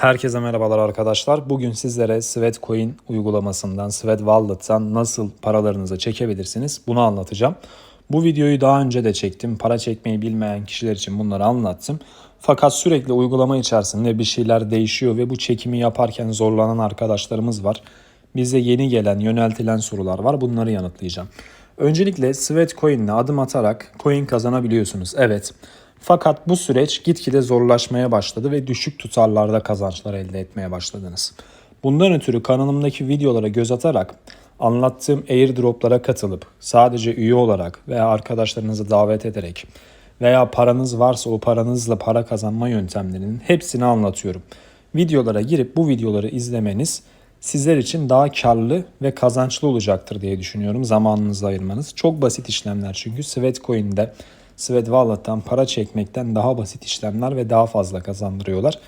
Herkese merhabalar arkadaşlar. Bugün sizlere Sweatcoin uygulamasından, Sweat Wallet'tan nasıl paralarınızı çekebilirsiniz bunu anlatacağım. Bu videoyu daha önce de çektim. Para çekmeyi bilmeyen kişiler için bunları anlattım. Fakat sürekli uygulama içerisinde bir şeyler değişiyor ve bu çekimi yaparken zorlanan arkadaşlarımız var. Bize yeni gelen, yöneltilen sorular var. Bunları yanıtlayacağım. Öncelikle Sweatcoin ile adım atarak coin kazanabiliyorsunuz. Evet. Fakat bu süreç gitgide zorlaşmaya başladı ve düşük tutarlarda kazançlar elde etmeye başladınız. Bundan ötürü kanalımdaki videolara göz atarak anlattığım airdroplara katılıp sadece üye olarak veya arkadaşlarınızı davet ederek veya paranız varsa o paranızla para kazanma yöntemlerinin hepsini anlatıyorum. Videolara girip bu videoları izlemeniz sizler için daha karlı ve kazançlı olacaktır diye düşünüyorum zamanınızı ayırmanız. Çok basit işlemler çünkü Sweatcoin'de Sweat Wallet'tan para çekmekten daha basit işlemler ve daha fazla kazandırıyorlar.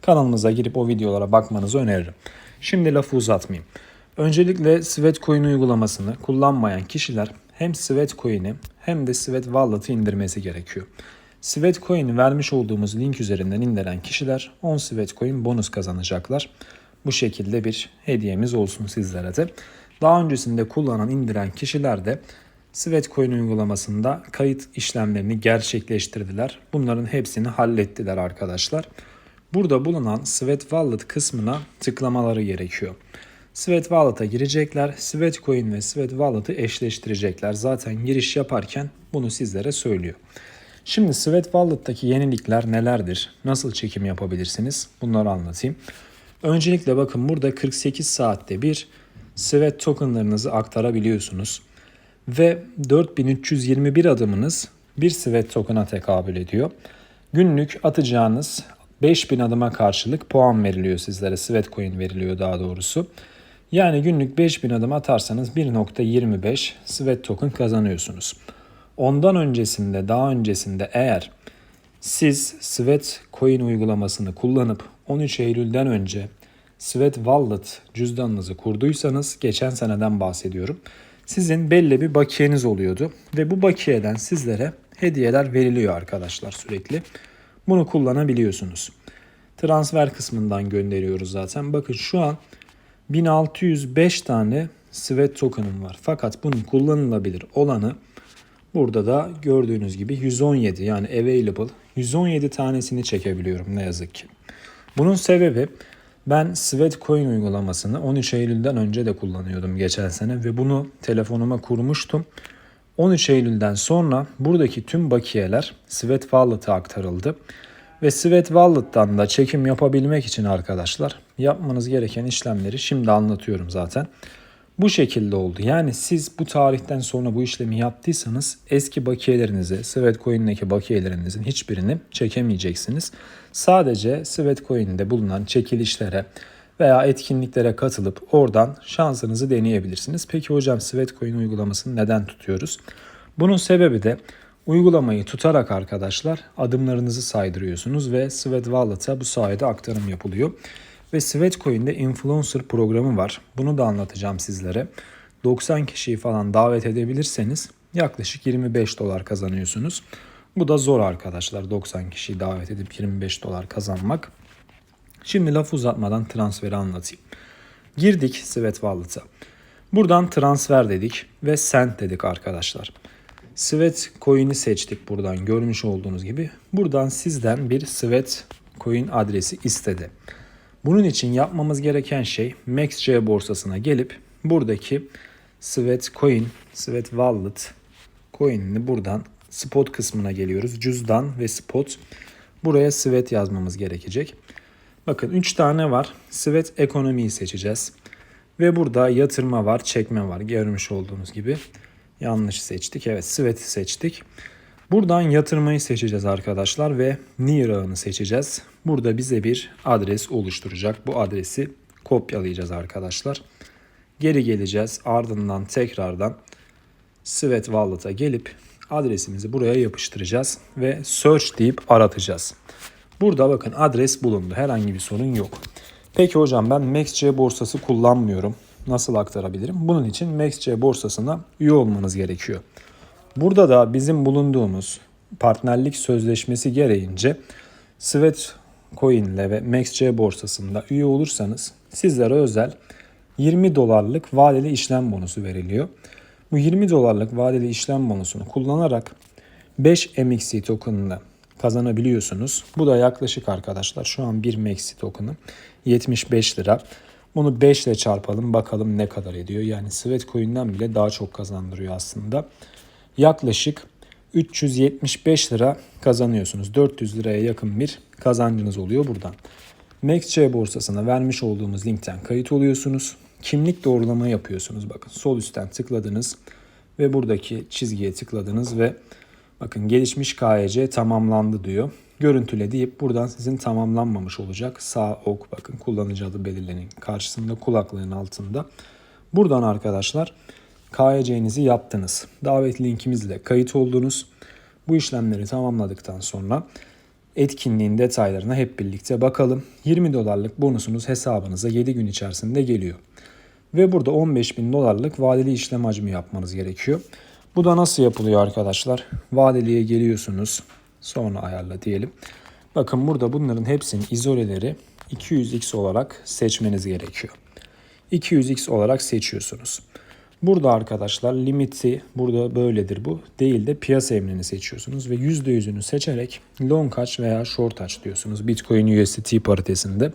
Kanalımıza girip o videolara bakmanızı öneririm. Şimdi lafı uzatmayayım. Öncelikle Sweatcoin uygulamasını kullanmayan kişiler hem Sweatcoin'i hem de Sweat Wallet'ı indirmesi gerekiyor. Sweatcoin'i vermiş olduğumuz link üzerinden indiren kişiler 10 Sweatcoin bonus kazanacaklar. Bu şekilde bir hediyemiz olsun sizlere de. Daha öncesinde kullanan indiren kişiler de Sweatcoin uygulamasında kayıt işlemlerini gerçekleştirdiler. Bunların hepsini hallettiler arkadaşlar. Burada bulunan Sweat Wallet kısmına tıklamaları gerekiyor. Sweat Wallet'a girecekler. Sweatcoin ve Sweat Wallet'ı eşleştirecekler. Zaten giriş yaparken bunu sizlere söylüyor. Şimdi Sweat Wallet'taki yenilikler nelerdir? Nasıl çekim yapabilirsiniz? Bunları anlatayım. Öncelikle bakın burada 48 saatte bir Sweat tokenlarınızı aktarabiliyorsunuz ve 4321 adımınız bir Sweat token'a tekabül ediyor. Günlük atacağınız 5000 adıma karşılık puan veriliyor sizlere. Sweat coin veriliyor daha doğrusu. Yani günlük 5000 adım atarsanız 1.25 Sweat token kazanıyorsunuz. Ondan öncesinde, daha öncesinde eğer siz Sweat coin uygulamasını kullanıp 13 Eylül'den önce Sweat Wallet cüzdanınızı kurduysanız geçen seneden bahsediyorum sizin belli bir bakiyeniz oluyordu ve bu bakiyeden sizlere hediyeler veriliyor arkadaşlar sürekli. Bunu kullanabiliyorsunuz. Transfer kısmından gönderiyoruz zaten. Bakın şu an 1605 tane Sweat token'ım var. Fakat bunun kullanılabilir olanı burada da gördüğünüz gibi 117 yani available 117 tanesini çekebiliyorum ne yazık ki. Bunun sebebi ben Sweatcoin uygulamasını 13 Eylül'den önce de kullanıyordum geçen sene ve bunu telefonuma kurmuştum. 13 Eylül'den sonra buradaki tüm bakiyeler Sweat Wallet'a aktarıldı. Ve Sweat Wallet'tan da çekim yapabilmek için arkadaşlar yapmanız gereken işlemleri şimdi anlatıyorum zaten. Bu şekilde oldu. Yani siz bu tarihten sonra bu işlemi yaptıysanız eski bakiyelerinizi, Sweatcoin'deki bakiyelerinizin hiçbirini çekemeyeceksiniz. Sadece Sweatcoin'de bulunan çekilişlere veya etkinliklere katılıp oradan şansınızı deneyebilirsiniz. Peki hocam Sweatcoin uygulamasını neden tutuyoruz? Bunun sebebi de uygulamayı tutarak arkadaşlar adımlarınızı saydırıyorsunuz ve Sweat Wallet'a bu sayede aktarım yapılıyor. Ve Sweatcoin'de influencer programı var. Bunu da anlatacağım sizlere. 90 kişiyi falan davet edebilirseniz yaklaşık 25 dolar kazanıyorsunuz. Bu da zor arkadaşlar 90 kişiyi davet edip 25 dolar kazanmak. Şimdi laf uzatmadan transferi anlatayım. Girdik Sweat Wallet'a. Buradan transfer dedik ve send dedik arkadaşlar. Sweat coin'i seçtik buradan görmüş olduğunuz gibi. Buradan sizden bir Sweat coin adresi istedi. Bunun için yapmamız gereken şey MaxC borsasına gelip buradaki Sweat Coin, Sweat Wallet coin'ini buradan spot kısmına geliyoruz. Cüzdan ve spot. Buraya Sweat yazmamız gerekecek. Bakın 3 tane var. Sweat ekonomiyi seçeceğiz. Ve burada yatırma var, çekme var. Görmüş olduğunuz gibi. Yanlış seçtik. Evet Sweat'i seçtik. Buradan yatırmayı seçeceğiz arkadaşlar ve Near ağını seçeceğiz. Burada bize bir adres oluşturacak. Bu adresi kopyalayacağız arkadaşlar. Geri geleceğiz. Ardından tekrardan Sweat Wallet'a gelip adresimizi buraya yapıştıracağız ve search deyip aratacağız. Burada bakın adres bulundu. Herhangi bir sorun yok. Peki hocam ben MaxC borsası kullanmıyorum. Nasıl aktarabilirim? Bunun için MaxC borsasına üye olmanız gerekiyor. Burada da bizim bulunduğumuz partnerlik sözleşmesi gereğince Sweat Coin'le ve MaxC borsasında üye olursanız sizlere özel 20 dolarlık vadeli işlem bonusu veriliyor. Bu 20 dolarlık vadeli işlem bonusunu kullanarak 5 MXC token'ını kazanabiliyorsunuz. Bu da yaklaşık arkadaşlar şu an 1 MXC token'ı 75 lira. Bunu 5 ile çarpalım bakalım ne kadar ediyor. Yani Sweatcoin'den bile daha çok kazandırıyor aslında. Yaklaşık 375 lira kazanıyorsunuz. 400 liraya yakın bir kazancınız oluyor buradan. MaxC borsasına vermiş olduğumuz linkten kayıt oluyorsunuz. Kimlik doğrulama yapıyorsunuz. Bakın sol üstten tıkladınız ve buradaki çizgiye tıkladınız ve bakın gelişmiş KYC tamamlandı diyor. Görüntüle deyip buradan sizin tamamlanmamış olacak. Sağ ok bakın kullanıcı adı belirlenin karşısında kulaklığın altında. Buradan arkadaşlar KYC'nizi yaptınız. Davet linkimizle kayıt oldunuz. Bu işlemleri tamamladıktan sonra etkinliğin detaylarına hep birlikte bakalım. 20 dolarlık bonusunuz hesabınıza 7 gün içerisinde geliyor. Ve burada 15 bin dolarlık vadeli işlem hacmi yapmanız gerekiyor. Bu da nasıl yapılıyor arkadaşlar? Vadeliye geliyorsunuz. Sonra ayarla diyelim. Bakın burada bunların hepsinin izoleleri 200x olarak seçmeniz gerekiyor. 200x olarak seçiyorsunuz. Burada arkadaşlar limiti burada böyledir bu. Değil de piyasa emrini seçiyorsunuz ve %100'ünü seçerek long aç veya short aç diyorsunuz Bitcoin USDT paritesinde.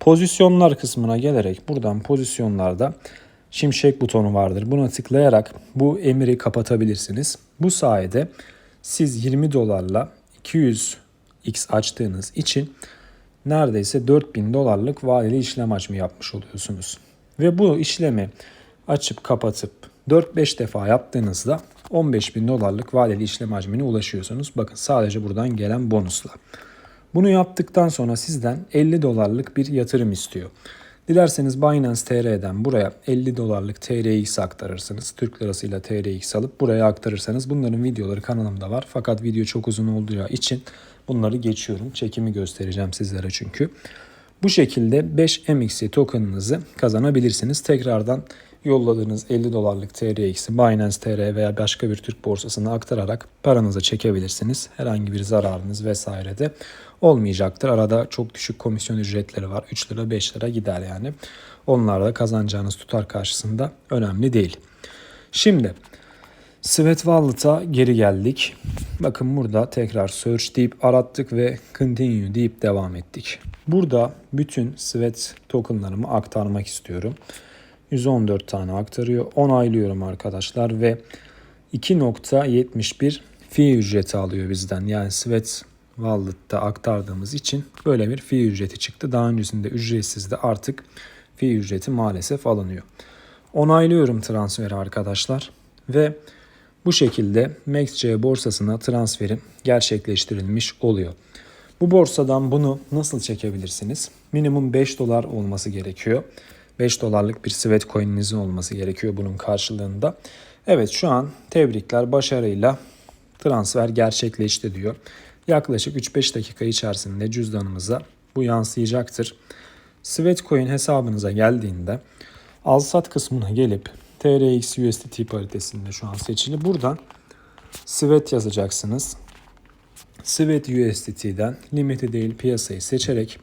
Pozisyonlar kısmına gelerek buradan pozisyonlarda şimşek butonu vardır. Buna tıklayarak bu emri kapatabilirsiniz. Bu sayede siz 20 dolarla 200x açtığınız için neredeyse 4000 dolarlık vadeli işlem hacmi yapmış oluyorsunuz. Ve bu işlemi açıp kapatıp 4-5 defa yaptığınızda 15 bin dolarlık vadeli işlem hacmine ulaşıyorsunuz. Bakın sadece buradan gelen bonusla. Bunu yaptıktan sonra sizden 50 dolarlık bir yatırım istiyor. Dilerseniz Binance TR'den buraya 50 dolarlık TRX aktarırsınız. Türk lirasıyla TRX alıp buraya aktarırsanız bunların videoları kanalımda var. Fakat video çok uzun olduğu için bunları geçiyorum. Çekimi göstereceğim sizlere çünkü. Bu şekilde 5 MXC tokenınızı kazanabilirsiniz. Tekrardan yolladığınız 50 dolarlık TRX'i Binance TR veya başka bir Türk borsasına aktararak paranızı çekebilirsiniz. Herhangi bir zararınız vesaire de olmayacaktır. Arada çok düşük komisyon ücretleri var. 3 lira 5 lira gider yani. Onlar da kazanacağınız tutar karşısında önemli değil. Şimdi Sweat Wallet'a geri geldik. Bakın burada tekrar search deyip arattık ve continue deyip devam ettik. Burada bütün Sweat tokenlarımı aktarmak istiyorum. 114 tane aktarıyor. Onaylıyorum arkadaşlar ve 2.71 fee ücreti alıyor bizden. Yani Sweat Wallet'ta aktardığımız için böyle bir fee ücreti çıktı. Daha öncesinde ücretsizdi artık fee ücreti maalesef alınıyor. Onaylıyorum transferi arkadaşlar ve bu şekilde MaxC borsasına transferim gerçekleştirilmiş oluyor. Bu borsadan bunu nasıl çekebilirsiniz? Minimum 5 dolar olması gerekiyor. 5 dolarlık bir Sweat coin'inizin olması gerekiyor bunun karşılığında. Evet şu an tebrikler başarıyla transfer gerçekleşti diyor. Yaklaşık 3-5 dakika içerisinde cüzdanımıza bu yansıyacaktır. Sweatcoin hesabınıza geldiğinde al sat kısmına gelip TRX USDT paritesinde şu an seçili. Buradan Sweat yazacaksınız. Sweat USDT'den limiti değil piyasayı seçerek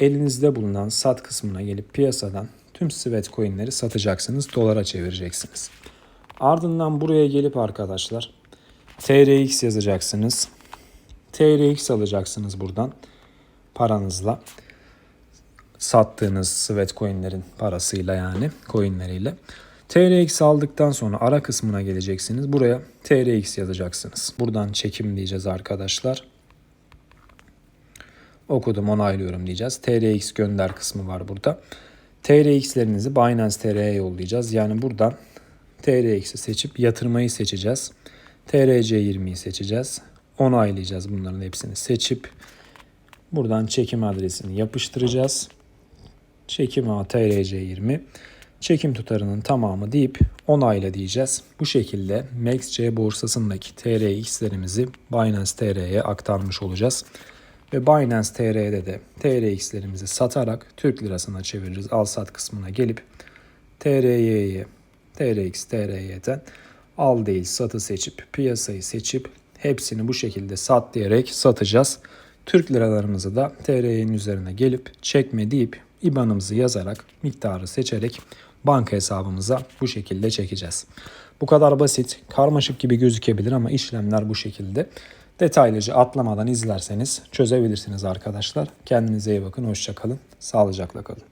elinizde bulunan sat kısmına gelip piyasadan tüm Sweat coinleri satacaksınız. Dolara çevireceksiniz. Ardından buraya gelip arkadaşlar TRX yazacaksınız. TRX alacaksınız buradan paranızla. Sattığınız Sweat coinlerin parasıyla yani coinleriyle. TRX aldıktan sonra ara kısmına geleceksiniz. Buraya TRX yazacaksınız. Buradan çekim diyeceğiz arkadaşlar. Okudum onaylıyorum diyeceğiz. TRX gönder kısmı var burada. TRX'lerinizi Binance TR'ye yollayacağız. Yani buradan TRX'i seçip yatırmayı seçeceğiz. TRC20'yi seçeceğiz. Onaylayacağız bunların hepsini seçip buradan çekim adresini yapıştıracağız. Çekim A TRC20 çekim tutarının tamamı deyip onayla diyeceğiz. Bu şekilde MaxC borsasındaki TRX'lerimizi Binance TR'ye aktarmış olacağız. Ve Binance TR'de de TRX'lerimizi satarak Türk lirasına çeviririz. Al sat kısmına gelip TRY'ye, TRX, TRY'den al değil satı seçip piyasayı seçip hepsini bu şekilde sat diyerek satacağız. Türk liralarımızı da TR'nin üzerine gelip çekme deyip IBAN'ımızı yazarak miktarı seçerek banka hesabımıza bu şekilde çekeceğiz. Bu kadar basit, karmaşık gibi gözükebilir ama işlemler bu şekilde. Detaylıca atlamadan izlerseniz çözebilirsiniz arkadaşlar. Kendinize iyi bakın, hoşçakalın, sağlıcakla kalın.